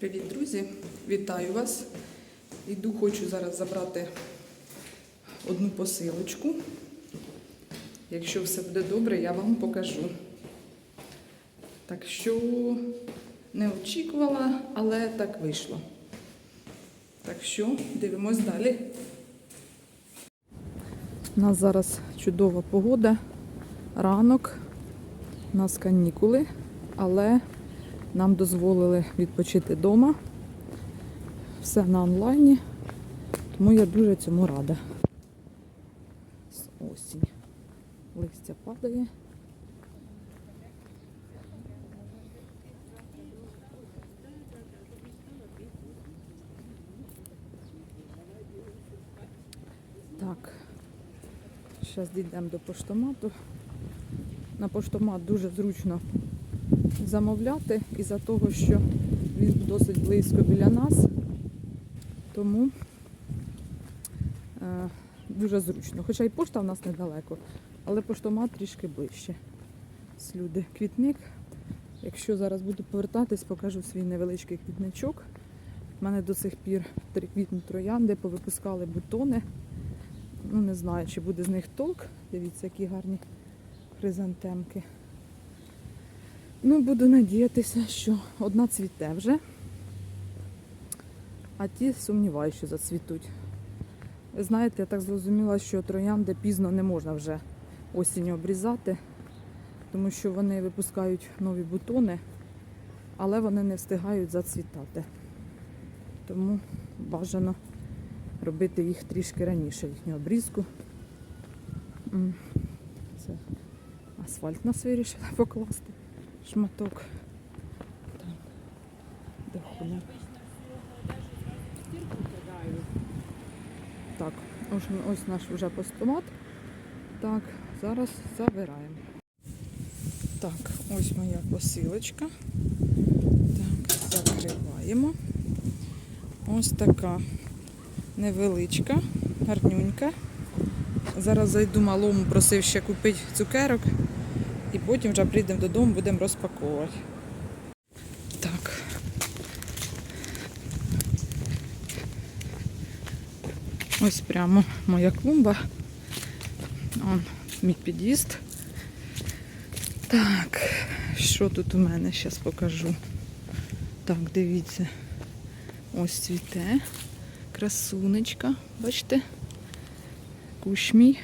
Привіт, друзі! Вітаю вас. Іду, хочу зараз забрати одну посилочку. Якщо все буде добре, я вам покажу. Так що не очікувала, але так вийшло. Так що дивимось далі. У нас зараз чудова погода, ранок, у нас канікули, але нам дозволили відпочити вдома. Все на онлайні, тому я дуже цьому рада. Осінь. Листя падає. Так, зараз дійдемо до поштомату. На поштомат дуже зручно замовляти із-за того, що він досить близько біля нас, тому е, дуже зручно. Хоча і пошта в нас недалеко, але поштомат трішки ближче. Ось. Квітник. Якщо зараз буду повертатись, покажу свій невеличкий квітничок. У мене до сих пір три квітні троянди, повипускали бутони. Ну, не знаю, чи буде з них толк. Дивіться, які гарні хризантемки. Ну, буду надіятися, що одна цвіте вже, а ті сумніваюся, що зацвітуть. Знаєте, я так зрозуміла, що троянди пізно не можна вже осінню обрізати, тому що вони випускають нові бутони, але вони не встигають зацвітати. Тому бажано робити їх трішки раніше, їхню обрізку. Це асфальт нас вирішили покласти шматок. Там, де. Так, ось, ось наш вже постомат. Так, зараз забираємо. Так, ось моя посилочка. Так, закриваємо. Ось така невеличка, гарнюнька. Зараз зайду малому, просив ще купити цукерок. Потім вже прийдемо додому, будемо розпаковувати. Так. Ось прямо моя клумба. Он мій під'їзд. Так, що тут у мене? Зараз покажу. Так, дивіться. Ось цвіте. Красунечка. Бачите? Кущ мій.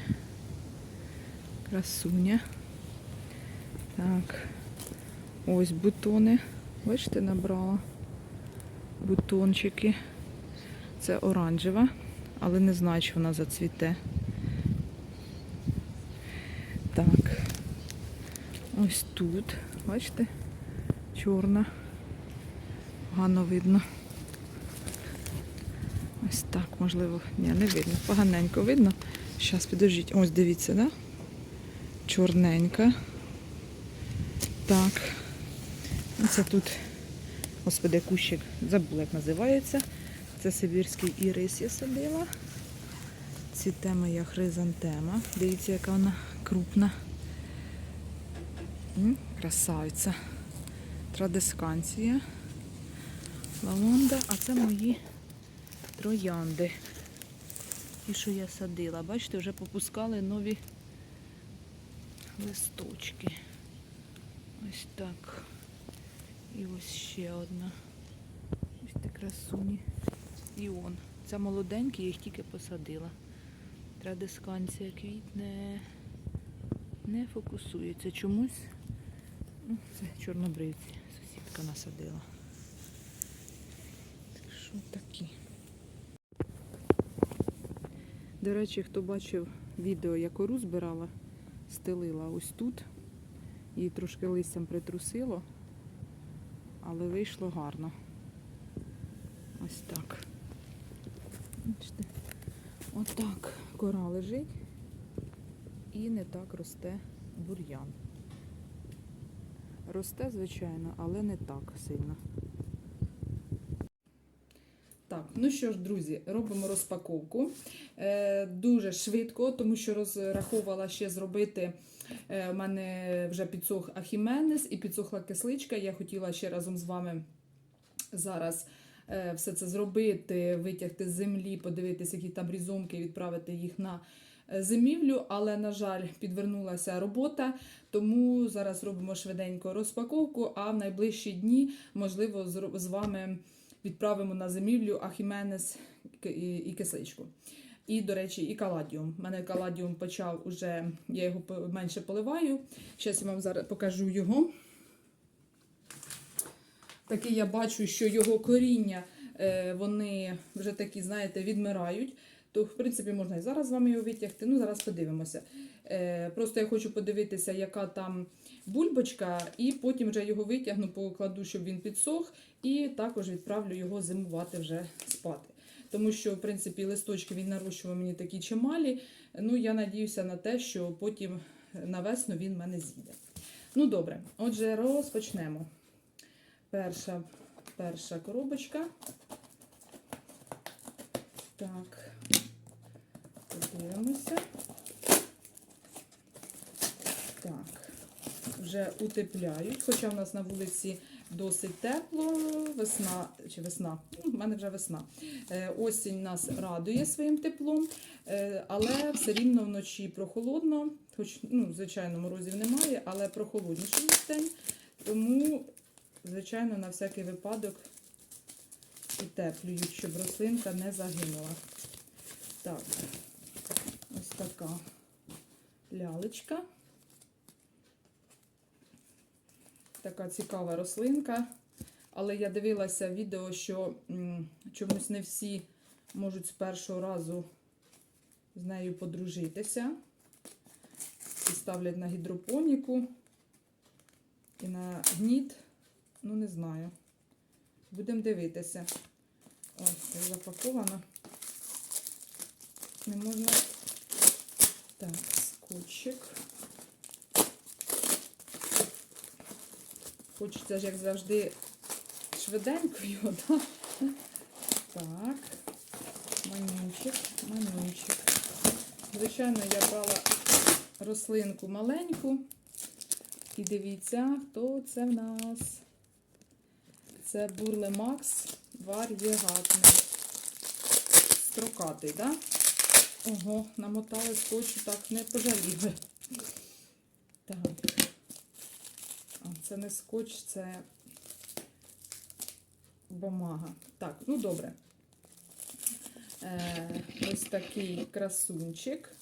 Красуня. Так. Ось бутони. Бачите, набрала бутончики. Це оранжева, але не знаю, чи вона зацвіте. Так. Ось тут, бачите, чорна. Погано видно. Ось так, можливо. Ні, не видно. Поганенько видно. Зараз підождіть. Ось дивіться, да? Чорненька. Так. Це тут, господи, кущик, забула, як називається. Це сибірський ірис я садила. Цвіте моя хризантема. Дивіться, яка вона крупна. М, Красавиця. Традисканція. Лавонда, а це мої троянди. Ті, що я садила. Бачите, вже попускали нові листочки. Ось так. І ось ще одна. Ось так красуні. І он. Це молоденькі, я їх тільки посадила. Традисканція квітне. Не фокусується чомусь. Ну, це чорнобривці. Сусідка насадила. Так що такі. До речі, хто бачив відео, я кору збирала, стелила ось тут. Її трошки листям притрусило, але вийшло гарно. Ось так. Бачите? Отак кора лежить і не так росте бур'ян. Росте, звичайно, але не так сильно. Так, ну що ж, друзі, робимо розпаковку. Е, дуже швидко, тому що розраховувала ще зробити. Е, у мене вже підсох ахіменес і підсохла кисличка. Я хотіла ще разом з вами зараз е, все це зробити, витягти з землі, подивитися, які там різомки, відправити їх на е, зимівлю. Але, на жаль, підвернулася робота, тому зараз робимо швиденько розпаковку. А в найближчі дні, можливо, з вами відправимо на зимівлю Ахіменес і кисличку. І, до речі, і каладіум. У мене каладіум почав уже, я його менше поливаю. Зараз я вам зараз покажу його. Такий я бачу, що його коріння е, вони вже такі, знаєте, відмирають. То, в принципі, можна і зараз з вами його витягти. Ну, зараз подивимося. Е, Просто я хочу подивитися, яка там бульбочка, і потім вже його витягну, покладу, щоб він підсох, і також відправлю його зимувати вже спати. Тому що, в принципі, листочки він нарощував мені такі чималі. Ну, я надіюся на те, що потім на весну він мене зійде. Ну, добре, отже, розпочнемо. Перша, перша коробочка. Так, подивимося. Так, вже утепляють, хоча в нас на вулиці досить тепло, весна чи весна, ну, в мене вже весна. Е, Осінь нас радує своїм теплом, е, але все рівно вночі прохолодно, хоч, ну, звичайно, морозів немає, але прохолодніший ніж день. Тому, звичайно, на всякий випадок утеплюють, щоб рослинка не загинула. Так, ось така лялечка. Така цікава рослинка. Але я дивилася відео, що чомусь не всі можуть з першого разу з нею подружитися. І ставлять на гідропоніку і на гніт. Ну, не знаю. Будемо дивитися. Ось, запаковано. Не можна. Так, скотчик. Хочеться ж, як завжди, швиденько його, так? Так. Манюнчик, манюнчик. Звичайно, я брала рослинку маленьку. І дивіться, хто це в нас. Це Бурле Макс вар'єгатний. Строкатий, так? Да? Ого, намотали скотчу, так не пожаліли. Так. Це не скотч, це бумага. Так, ну добре. Е, ось такий красунчик.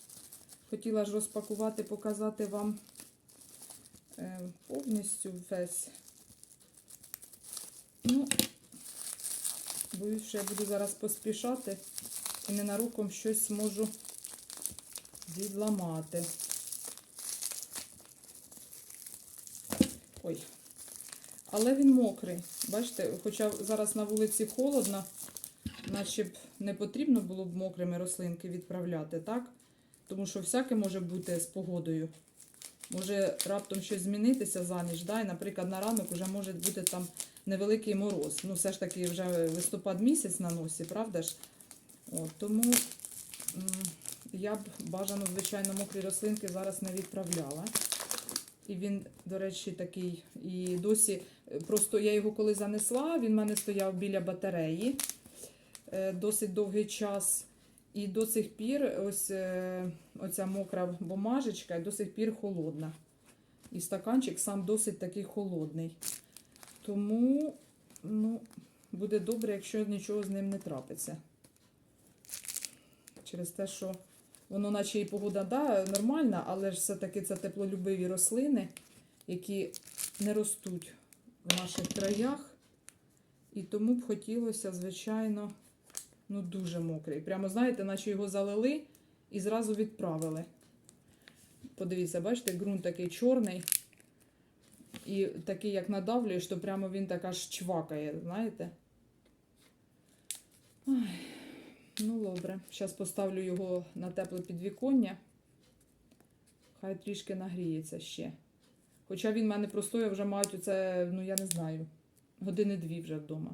Хотіла ж розпакувати, показати вам е, повністю весь. Ну, боюсь, що я буду зараз поспішати і ненароком щось можу відламати. Ой. Але він мокрий. Бачите, хоча зараз на вулиці холодно, наче б не потрібно було б мокрими рослинки відправляти, так? Тому що всяке може бути з погодою. Може раптом щось змінитися за ніч, да? і, наприклад, на ранок вже може бути там невеликий мороз. Ну, все ж таки, вже листопад місяць на носі, правда ж? От, тому я б бажано, звичайно, мокрі рослинки зараз не відправляла. І він, до речі, такий. І досі, е, просто я його коли занесла, він в мене стояв біля батареї е, досить довгий час. І до сих пір ось е, оця мокра бумажечка до сих пір холодна. І стаканчик сам досить такий холодний. Тому ну, буде добре, якщо нічого з ним не трапиться. Через те, що воно, наче і погода да, нормальна, але ж все-таки це теплолюбиві рослини, які не ростуть в наших краях. І тому б хотілося, звичайно, ну дуже мокрий. Прямо, знаєте, наче його залили і зразу відправили. Подивіться, бачите, ґрунт такий чорний. І такий, як надавлюєш, то прямо він так аж чвакає, знаєте? Ой, ну, добре. Зараз поставлю його на тепле підвіконня. Хай трішки нагріється ще. Хоча він в мене простояв вже мають оце, ну я не знаю, години-дві вже вдома.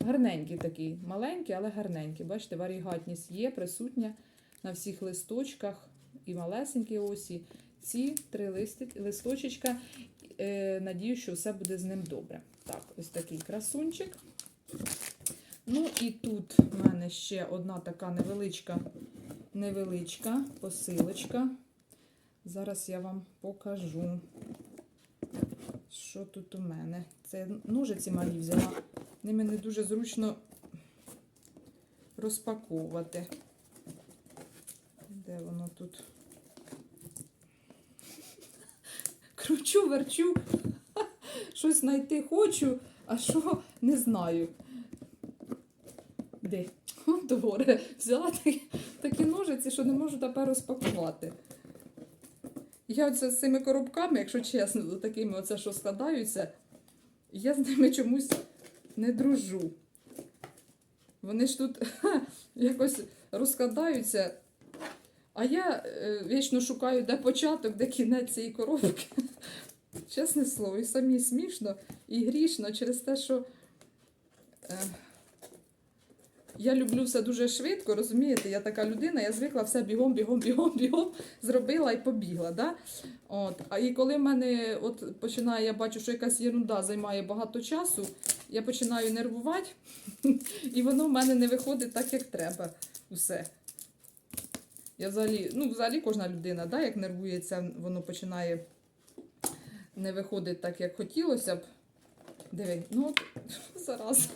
Гарненький такий, маленький, але гарненький. Бачите, варігатність є, присутня на всіх листочках і малесенькі осі. Ці три листи, листочечка. Е, надію, що все буде з ним добре. Так, ось такий красунчик. Ну і тут в мене ще одна така невеличка, невеличка посилочка. Зараз я вам покажу, що тут у мене. Це ножиці малі взяла. Ними не дуже зручно розпаковувати. Де воно тут? Кручу, верчу, щось знайти хочу, а що не знаю. Де? От. Взяла такі, такі ножиці, що не можу тепер розпакувати. Я оце з цими коробками, якщо чесно, такими оце, що складаються, я з ними чомусь не дружу. Вони ж тут якось розкладаються. А я е, вічно шукаю, де початок, де кінець цієї коробки. Чесне слово, і самі смішно, і грішно через те, що е, я люблю все дуже швидко, розумієте? Я така людина, я звикла все бігом, бігом, бігом, бігом зробила і побігла. Да? От. А і коли в мене от починає, я бачу, що якась ерунда займає багато часу, я починаю нервувати, і воно в мене не виходить так, як треба. Усе. Я взагалі, ну, взагалі кожна людина, да, як нервується, воно починає не виходить так, як хотілося б. Диви, ну от зараз.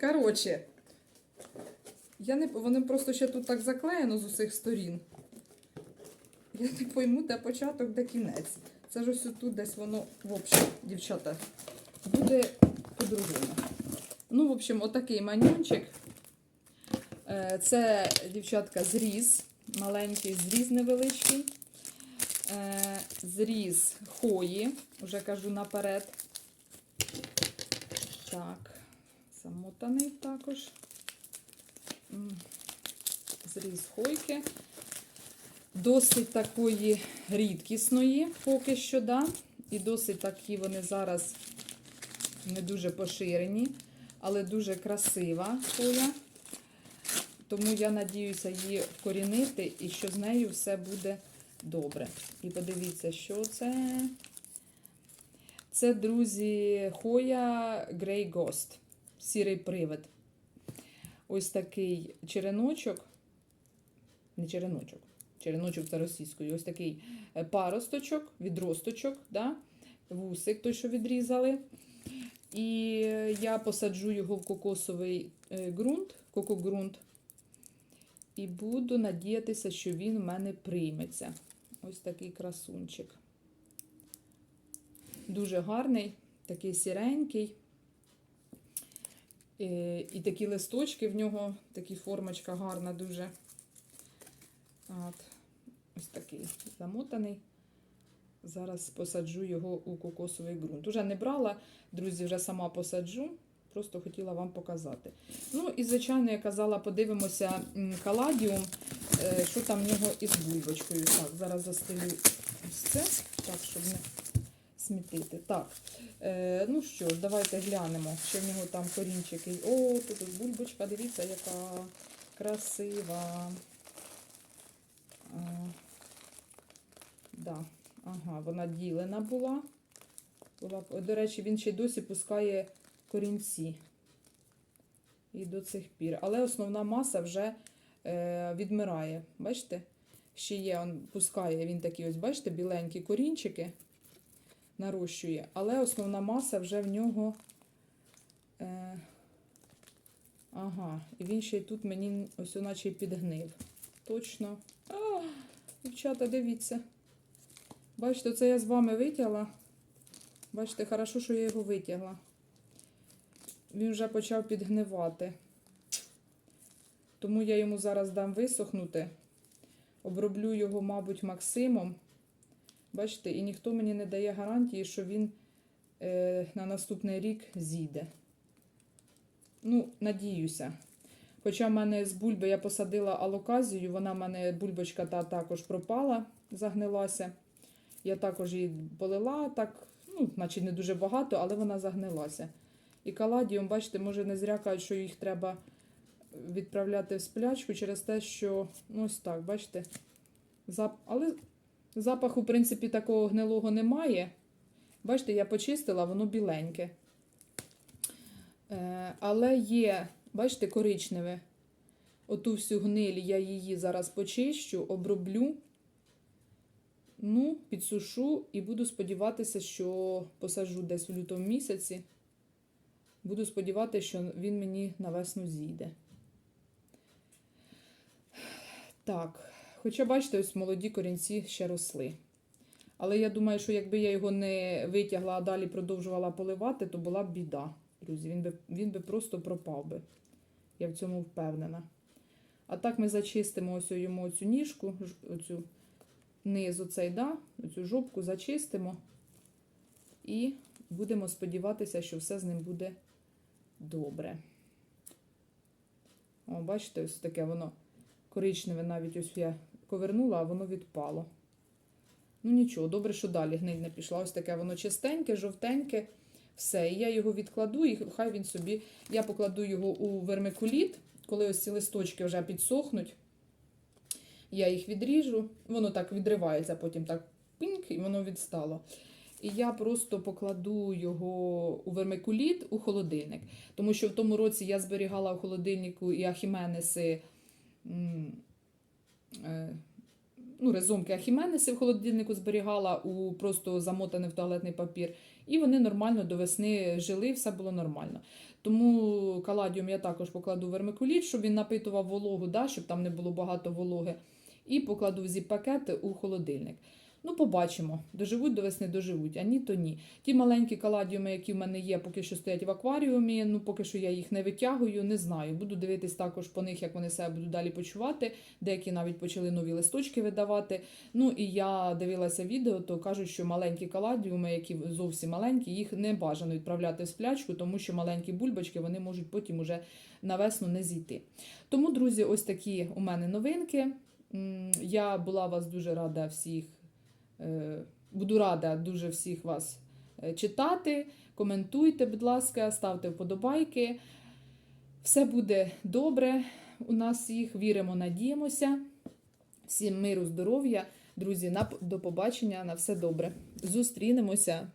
Коротше, я не, воно просто ще тут так заклеєно з усіх сторін. Я не пойму, де початок, де кінець. Це ж ось тут десь воно, в общем, дівчата, буде по-другому. Ну, в общем, отакий маньончик. Е, Це, дівчатка, зріз, маленький зріз невеличкий. Е, Зріз хої, вже кажу наперед. Так, замотаний також. Зріз хойки. Досить такої рідкісної поки що, да? І досить такі вони зараз не дуже поширені, але дуже красива хоя. Тому я надіюся її вкорінити і що з нею все буде добре. І подивіться, що це. Це, друзі, Хоя Grey Ghost, сірий привид. Ось такий череночок. Не череночок. Череночок це російською. Ось такий е, паросточок, відросточок, да? вусик, той, що відрізали. І я посаджу його в кокосовий е, ґрунт, кокогрунт. І буду надіятися, що він в мене прийметься. Ось такий красунчик. Дуже гарний, такий сіренький. І такі листочки в нього, такі формочка гарна дуже. От. Ось такий замотаний. Зараз посаджу його у кокосовий ґрунт. Уже не брала, друзі, вже сама посаджу. Просто хотіла вам показати. Ну і, звичайно, я казала, подивимося каладіум, е, що там в нього із бульбочкою. Так, зараз застелю ось це, так, щоб не смітити. Так, е, ну що ж, давайте глянемо, що в нього там корінчики. О, тут бульбочка, дивіться, яка красива. А, да. Ага, вона ділена була. була. До речі, він ще й досі пускає корінці. І до цих пір. Але основна маса вже е, відмирає. Бачите? Ще є, он пускає він такі, ось, бачите, біленькі корінчики нарощує. Але основна маса вже в нього. Е, ага, і він ще й тут мені ось наче підгнив. Точно. А, дівчата, дивіться. Бачите, це я з вами витягла. Бачите, хорошо, що я його витягла. Він вже почав підгнивати. Тому я йому зараз дам висохнути. Оброблю його, мабуть, Максимом. Бачите, і ніхто мені не дає гарантії, що він е, на наступний рік зійде. Ну, надіюся. Хоча в мене з бульби я посадила алоказію, вона в мене бульбочка та також пропала, загнилася. Я також її полила, так, ну, значить, не дуже багато, але вона загнилася. І каладіум, бачите, може не зря кажуть, що їх треба відправляти в сплячку через те, що ну ось так, бачите, зап... але запаху, в принципі, такого гнилого немає. Бачите, я почистила, воно біленьке. Е, але є, бачите, коричневе. Оту всю гниль я її зараз почищу, оброблю. Ну, підсушу і буду сподіватися, що посаджу десь у лютому місяці. Буду сподіватися, що він мені на весну зійде. Так, хоча, бачите, ось молоді корінці ще росли. Але я думаю, що якби я його не витягла, а далі продовжувала поливати, то була б біда, друзі. Він би, він би просто пропав би. Я в цьому впевнена. А так ми зачистимо ось йому оцю ніжку, оцю низ оцей, да, оцю жопку зачистимо. І будемо сподіватися, що все з ним буде добре. О, бачите, ось таке воно коричневе, навіть ось я ковернула, а воно відпало. Ну нічого, добре, що далі гниль не пішла. Ось таке воно чистеньке, жовтеньке. Все. І я його відкладу, і хай він собі. Я покладу його у вермикуліт, коли ось ці листочки вже підсохнуть. Я їх відріжу, воно так відривається, потім так пінк, і воно відстало. І я просто покладу його у вермикуліт у холодильник. Тому що в тому році я зберігала в холодильнику і ахіменеси. Е, ну, резомки ахіменеси в холодильнику зберігала у просто замотаний в туалетний папір. І вони нормально до весни жили, все було нормально. Тому каладіум я також покладу в вермикуліт, щоб він напитував вологу, да, щоб там не було багато вологи. І покладу в зіп-пакети у холодильник. Ну, побачимо. Доживуть до весни, доживуть, а ні, то ні. Ті маленькі каладіуми, які в мене є, поки що стоять в акваріумі. Ну, поки що я їх не витягую, не знаю. Буду дивитись також по них, як вони себе будуть далі почувати. Деякі навіть почали нові листочки видавати. Ну і я дивилася відео, то кажуть, що маленькі каладіуми, які зовсім маленькі, їх не бажано відправляти в сплячку, тому що маленькі бульбочки вони можуть потім уже на весну не зійти. Тому, друзі, ось такі у мене новинки. Я була вас дуже рада всіх. Е, Буду рада дуже всіх вас е, читати. Коментуйте, будь ласка, ставте вподобайки. Все буде добре. У нас їх віримо, надіємося. Всім миру, здоров'я. Друзі, на, до побачення, на все добре. Зустрінемося